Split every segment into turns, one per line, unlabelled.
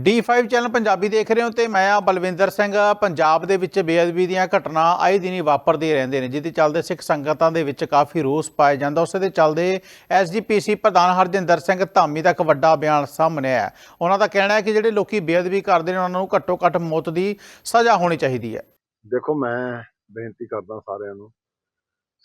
D5 channel Punjabi ਦੇਖ ਰਹੇ ਹੋ ਤੇ ਮੈਂ ਆ ਬਲਵਿੰਦਰ ਸਿੰਘ। ਪੰਜਾਬ ਦੇ ਵਿੱਚ ਬੇਅਦਬੀ ਦੀਆਂ ਘਟਨਾ ਆਏ ਦਿਨੀ ਵਾਪਰਦੇ ਰਹਿੰਦੇ ਨੇ, ਜਿਹਦੇ ਚੱਲਦੇ ਸਿੱਖ ਸੰਗਤਾਂ ਦੇ ਵਿੱਚ ਕਾਫੀ ਰੋਸ ਪਾਇਆ ਜਾਂਦਾ। ਉਸੇ ਦੇ ਚੱਲਦੇ ਐਸਜੀਪੀਸੀ ਪ੍ਰਧਾਨ ਹਰਜਿੰਦਰ ਸਿੰਘ ਧਾਮੀ ਦਾ ਇੱਕ ਵੱਡਾ ਬਿਆਨ ਸਾਹਮਣੇ ਆਇਆ। ਉਹਨਾਂ ਦਾ ਕਹਿਣਾ ਹੈ ਕਿ ਜਿਹੜੇ ਲੋਕੀ ਬੇਅਦਬੀ ਕਰਦੇ ਨੇ, ਉਹਨਾਂ ਨੂੰ ਘੱਟੋ ਘੱਟ ਮੌਤ ਦੀ ਸਜ਼ਾ ਹੋਣੀ ਚਾਹੀਦੀ ਹੈ।
ਦੇਖੋ, ਮੈਂ ਬੇਨਤੀ ਕਰਦਾ ਸਾਰਿਆਂ ਨੂੰ,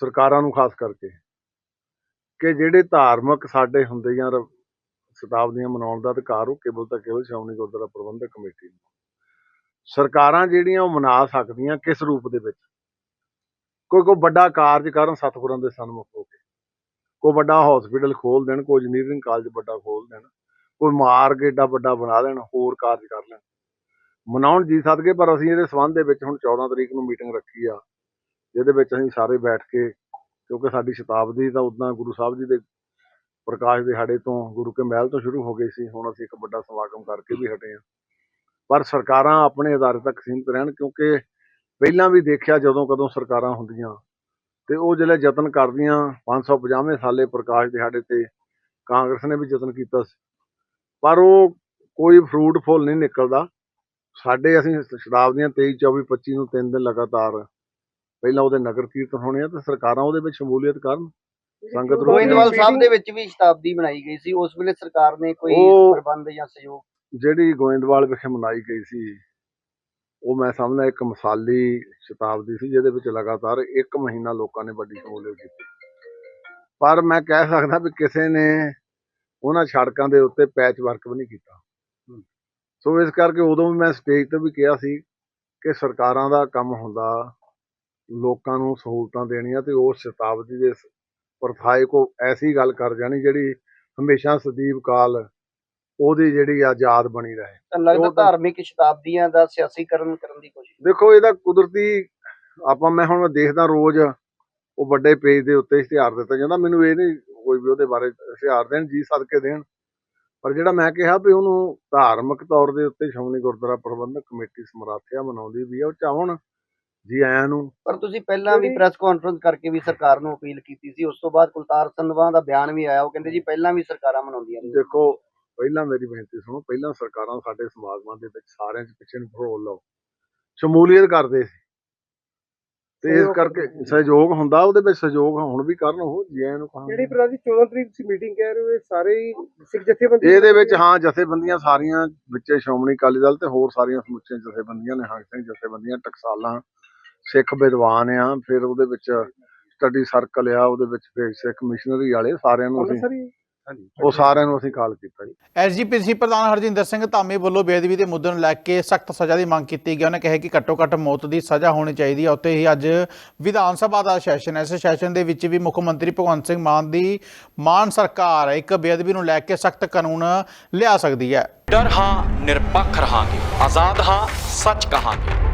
ਸਰਕਾਰਾਂ ਨੂੰ ਖਾਸ ਕਰਕੇ, ਕਿ ਜਿਹੜੇ ਧਾਰਮਿਕ ਸਾਡੇ ਹੁੰਦੇ ਜਾਂ ਸ਼ਤਾਬਦੀਆਂ ਮਨਾਉਣ ਦਾ ਅਧਿਕਾਰ ਉਹ ਕੇਵਲ ਤਾਂ ਕੇਵਲ ਸ਼੍ਰੋਮਣੀ ਗੁਰਦੁਆਰਾ ਪ੍ਰਬੰਧਕ ਕਮੇਟੀ ਨੂੰ। ਸਰਕਾਰਾਂ ਜਿਹੜੀਆਂ ਉਹ ਮਨਾ ਸਕਦੀਆਂ ਕਿਸ ਰੂਪ ਦੇ ਵਿੱਚ? ਕੋਈ ਕੋਈ ਵੱਡਾ ਕਾਰਜ ਕਰਨ ਸਤਿਗੁਰਾਂ ਦੇ ਸਨਮੁਖ ਹੋ ਕੇ। ਕੋਈ ਵੱਡਾ ਹਸਪੀਟਲ ਖੋਲ ਦੇਣ, ਕੋਈ ਇੰਜੀਨੀਅਰਿੰਗ ਕਾਲਜ ਵੱਡਾ ਖੋਲ ਦੇਣ, ਕੋਈ ਮਾਰਗ ਏਡਾ ਵੱਡਾ ਬਣਾ ਦੇਣ, ਹੋਰ ਕਾਰਜ ਕਰ ਲੈਣ। ਮਨਾਉਣ ਜੀ ਸਦਕੇ, ਪਰ ਅਸੀਂ ਇਹਦੇ ਸੰਬੰਧ ਦੇ ਵਿੱਚ ਹੁਣ 14 ਤਰੀਕ ਨੂੰ ਮੀਟਿੰਗ ਰੱਖੀ ਆ। ਜਿਹਦੇ ਵਿੱਚ ਅਸੀਂ ਸਾਰੇ ਬੈਠ ਕੇ, ਕਿਉਂਕਿ ਸਾਡੀ ਸ਼ਤਾਬਦੀ ਤਾਂ ਉਦਾਂ ਗੁਰੂ ਸਾਹਿਬ ਜੀ ਦੇ ਪ੍ਰਕਾਸ਼ ਦਿਹਾੜੇ ਤੋਂ ਗੁਰੂ ਕੇ ਮਹਿਲ ਤੋਂ ਸ਼ੁਰੂ ਹੋ ਗਈ ਸੀ। ਹੁਣ ਅਸੀਂ ਇੱਕ ਵੱਡਾ ਸਮਾਗਮ ਕਰਕੇ ਵੀ ਹਟੇ ਹਾਂ। ਪਰ ਸਰਕਾਰਾਂ ਆਪਣੇ ਅਦਾਰੇ ਤੱਕ ਸੀਮਿਤ ਰਹਿਣ ਕਿਉਂਕਿ ਪਹਿਲਾਂ ਵੀ ਦੇਖਿਆ ਜਦੋਂ ਕਦੋਂ ਸਰਕਾਰਾਂ ਹੁੰਦੀਆਂ। ਤੇ ਉਹ ਜਿਹੜੇ ਯਤਨ ਕਰਦੀਆਂ 550 ਸਾਲੇ ਪ੍ਰਕਾਸ਼ ਦਿਹਾੜੇ ਤੇ ਕਾਂਗਰਸ ਨੇ ਵੀ ਯਤਨ ਕੀਤਾ ਸੀ। ਪਰ ਉਹ ਕੋਈ ਫਰੂਟ ਫੁੱਲ ਨਹੀਂ ਨਿਕਲਦਾ। ਸਾਡੇ ਅਸੀਂ ਸ਼ਰਾਬ ਦੀਆਂ 23 24 25 ਨੂੰ ਤਿੰਨ ਦਿਨ ਲਗਾਤਾਰ ਪਹਿਲਾਂ ਉਹਦੇ ਨਗਰ ਕੀਰਤਨ ਹੋਣੇ ਆ ਤੇ ਸਰਕਾਰਾਂ ਉਹਦੇ ਵਿੱਚ ਸ਼ਮੂਲੀਅਤ ਕਰਨ। ਸੰਗਤ ਨੂੰ
ਗੋਇੰਦਵਾਲ ਸਾਹਿਬ ਦੇ ਵਿੱਚ ਵੀ ਸ਼ਤਾਬਦੀ ਬਣਾਈ ਗਈ ਸੀ ਉਸ ਵੇਲੇ ਸਰਕਾਰ ਨੇ ਕੋਈ
ਉਹ-
ਪ੍ਰਬੰਧ ਜਾਂ ਸਹਿਯੋਗ?
ਜਿਹੜੀ ਗੋਇੰਦਵਾਲ ਵਿਖੇ ਮਨਾਈ ਗਈ ਸੀ ਉਹ ਮੈਂ ਸਮਝਦਾ ਇੱਕ ਮਿਸਾਲੀ ਸ਼ਤਾਬਦੀ ਸੀ ਜਿਹਦੇ ਵਿੱਚ ਲਗਾਤਾਰ ਇੱਕ ਮਹੀਨਾ ਲੋਕਾਂ ਨੇ ਵੱਡੀ ਸ਼ਮੂਲੀਅਤ ਕੀਤੀ। ਪਰ ਮੈਂ ਕਹਿ ਸਕਦਾ ਵੀ ਕਿਸੇ ਨੇ ਉਹਨਾਂ ਸੜਕਾਂ ਦੇ ਉੱਤੇ ਪੈਚ ਵਰਕ ਵੀ ਨਹੀਂ ਕੀਤਾ। ਸੋ ਇਸ ਕਰਕੇ ਉਦੋਂ ਵੀ ਮੈਂ ਸਟੇਜ ਤੇ ਵੀ ਕਿਹਾ ਸੀ ਕਿ ਸਰਕਾਰਾਂ ਦਾ ਕੰਮ ਹੁੰਦਾ ਲੋਕਾਂ ਨੂੰ ਸਹੂਲਤਾਂ ਦੇਣੀਆਂ ਤੇ ਉਸ ਸ਼ਤਾਬਦੀ ਦੇ ਪ੍ਰਥਾਏ ਕੋ ਐਸੀ ਗੱਲ ਕਰ ਜਾਣੀ ਜਿਹੜੀ ਹਮੇਸ਼ਾ ਸਦੀਵ ਕਾਲ ਉਹਦੀ ਜਿਹੜੀ ਆਜ਼ਾਦ ਬਣੀ ਰਹੇ।
ਤਾਂ ਲੱਗਦਾ ਧਾਰਮਿਕ ਸ਼ਤਾਬਦੀਆਂ ਦਾ ਸਿਆਸੀਕਰਨ ਕਰਨ ਦੀ ਕੋਸ਼ਿਸ਼
ਦੇਖੋ ਇਹਦਾ ਕੁਦਰਤੀ ਆਪਾਂ ਮੈਂ ਹੁਣ ਦੇਖਦਾ ਰੋਜ਼ ਉਹ ਵੱਡੇ ਪੇਜ ਦੇ ਉੱਤੇ ਇਸ਼ਤਿਹਾਰ ਦਿੱਤਾ ਜਾਂਦਾ। ਮੈਨੂੰ ਇਹ ਨਹੀਂ ਕੋਈ ਵੀ ਉਹਦੇ ਬਾਰੇ ਇਸ਼ਤਿਹਾਰ ਦੇਣ ਜੀ ਸਦਕੇ ਦੇਣ। ਪਰ ਜਿਹੜਾ ਮੈਂ ਕਿਹਾ ਵੀ ਉਹਨੂੰ ਧਾਰਮਿਕ ਤੌਰ ਦੇ ਉੱਤੇ ਸ਼੍ਰੋਮਣੀ ਗੁਰਦੁਆਰਾ ਪ੍ਰਬੰਧਕ ਕਮੇਟੀ ਸਮਰਾਥਿਆ ਮਨਾਉਂਦੀ ਵੀ ਆ ਉਹ ਚਾਹਣ ਜੀ ਆਇਆਂ ਨੂੰ।
ਪਰ ਤੁਸੀਂ ਪਹਿਲਾਂ ਵੀ ਪ੍ਰੈਸ ਕਾਨਫਰੰਸ ਕਰਕੇ ਵੀ ਸਰਕਾਰ ਨੂੰ ਅਪੀਲ ਕੀਤੀ ਸੀ ਉਸ ਤੋਂ ਬਾਅਦ ਕੁਲਤਾਰ ਸੰਧਵਾ ਦਾ ਬਿਆਨ ਵੀ ਆਇਆ ਉਹ ਕਹਿੰਦੇ ਜੀ ਪਹਿਲਾਂ ਵੀ ਸਰਕਾਰਾਂ ਮਨਾਉਂਦੀਆਂ ਨੇ
ਦੇਖੋ ਪਹਿਲਾਂ ਮੇਰੀ ਬੇਨਤੀ ਸੁਣੋ ਪਹਿਲਾਂ ਸਰਕਾਰਾਂ ਸਾਡੇ ਸਮਾਗਮਾਂ ਦੇ ਵਿੱਚ ਸਾਰਿਆਂ 'ਚ ਪਿੱਛੇ ਨੂੰ ਫਰੋਲ ਲਓ। ਸ਼ਮੂਲੀਅਤ ਕਰਦੇ ਸੀ। ਤੇ ਇਸ
ਸਹਿਯੋਗ
ਕਰਕੇ ਸਹਿਯੋਗ ਹੁੰਦਾ ਉਹਦੇ ਵਿੱਚ ਸਹਿਯੋਗ ਹੁਣ ਵੀ ਕਰਨ ਉਹ ਜੀ ਆਇਆਂ ਨੂੰ ਕਹਾਂਗੇ।
ਜਿਹੜੀ ਜੀ 14 ਤਰੀਕ ਤੁਸੀਂ ਮੀਟਿੰਗ ਕਹਿ ਰਹੇ ਹੋ ਇਹ ਸਾਰੇ ਹੀ ਸਿੱਖ ਜਥੇਬੰਦੀ
ਇਹਦੇ ਵਿੱਚ ਹਾਂ। ਜਥੇਬੰਦੀਆਂ ਸਾਰੀਆਂ ਵਿੱਚੇ ਸ਼੍ਰੋਮਣੀ ਅਕਾਲੀ ਦਲ ਤੇ ਹੋਰ ਸਾਰੀਆਂ ਸਮੁੱਚੀਆਂ ਜਥੇਬੰਦੀਆਂ ਨੇ ਸਿੰਘ ਜਥੇਬੰਦੀਆਂ ਟਕਸਾਲਾਂ ਸਿੱਖ ਵਿਦਵਾਨ ਆ ਫਿਰ ਉਹਦੇ ਵਿੱਚ ਸਟੱਡੀ ਸਰਕਲ ਆ ਉਹਦੇ ਵਿੱਚ ਫਿਰ ਸਿੱਖ ਮਿਸ਼ਨਰੀ ਵਾਲੇ ਸਾਰਿਆਂ ਨੂੰ ਅਸੀਂ ਉਹ ਸਾਰਿਆਂ ਨੂੰ ਅਸੀਂ ਕਾਲ ਕੀਤਾ ਜੀ।
ਐਸਜੀਪੀਸੀ ਪ੍ਰਧਾਨ ਹਰਜਿੰਦਰ ਸਿੰਘ ਧਾਮੀ ਵੱਲੋਂ ਬੇਅਦਬੀ ਦੇ ਮੁੱਦੇ ਨੂੰ ਲੈ ਕੇ ਸਖਤ ਸਜ਼ਾ ਦੀ ਮੰਗ ਕੀਤੀ ਗਈ। ਉਹਨੇ ਕਿਹਾ ਕਿ ਘੱਟੋ ਘੱਟ ਮੌਤ ਦੀ ਸਜ਼ਾ ਹੋਣੀ ਚਾਹੀਦੀ ਹੈ ਉੱਤੇ ਹੀ ਅੱਜ ਵਿਧਾਨ ਸਭਾ ਦਾ ਸੈਸ਼ਨ ਹੈ। ਇਸ ਸੈਸ਼ਨ ਦੇ ਵਿੱਚ ਵੀ ਮੁੱਖ ਮੰਤਰੀ ਭਗਵੰਤ ਸਿੰਘ ਮਾਨ ਦੀ ਮਾਨ ਸਰਕਾਰ ਇੱਕ ਬੇਅਦਬੀ ਨੂੰ ਲੈ ਕੇ ਸਖਤ ਕਾਨੂੰਨ ਲਿਆ ਸਕਦੀ ਹੈ।
ਡਰ ਹਾਂ ਨਿਰਪੱਖ ਰਹਾਂਗੇ। ਆਜ਼ਾਦ ਹਾਂ ਸੱਚ ਕਹਾਂਗੇ।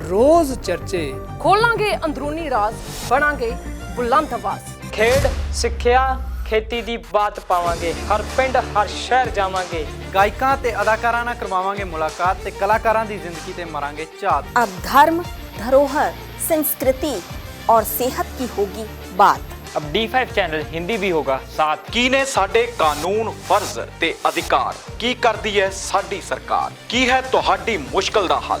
ਰੋਜ਼ ਚਰਚੇ
ਖੋਲਾਂਗੇ ਅੰਦਰੂਨੀ ਰਾਜ਼ ਬਣਾਂਗੇ ਬੁਲੰਦ ਆਵਾਜ਼
ਖੇਡ ਸਿੱਖਿਆ ਖੇਤੀ ਦੀ ਬਾਤ ਪਾਵਾਂਗੇ ਹਰ ਪਿੰਡ ਹਰ ਸ਼ਹਿਰ ਜਾਵਾਂਗੇ
ਗਾਇਕਾਂ ਤੇ ਅਦਾਕਾਰਾਂ ਨਾਲ ਕਰਵਾਵਾਂਗੇ ਮੁਲਾਕਾਤ ਤੇ ਕਲਾਕਾਰਾਂ ਦੀ ਜ਼ਿੰਦਗੀ ਤੇ ਮਾਰਾਂਗੇ ਝਾਤ
अब धर्म धरोहर संस्कृति और सेहत की होगी बात
अब D5 ਚੈਨਲ ਹਿੰਦੀ ਵੀ ਹੋਗਾ ਸਾਥ
ਕੀ ਨੇ ਸਾਡੇ ਕਾਨੂੰਨ ਫਰਜ਼ ਤੇ ਅਧਿਕਾਰ ਕੀ ਕਰਦੀ ਹੈ ਸਾਡੀ ਸਰਕਾਰ ਕੀ ਹੈ ਤੁਹਾਡੀ ਮੁਸ਼ਕਲ ਦਾ ਹੱਲ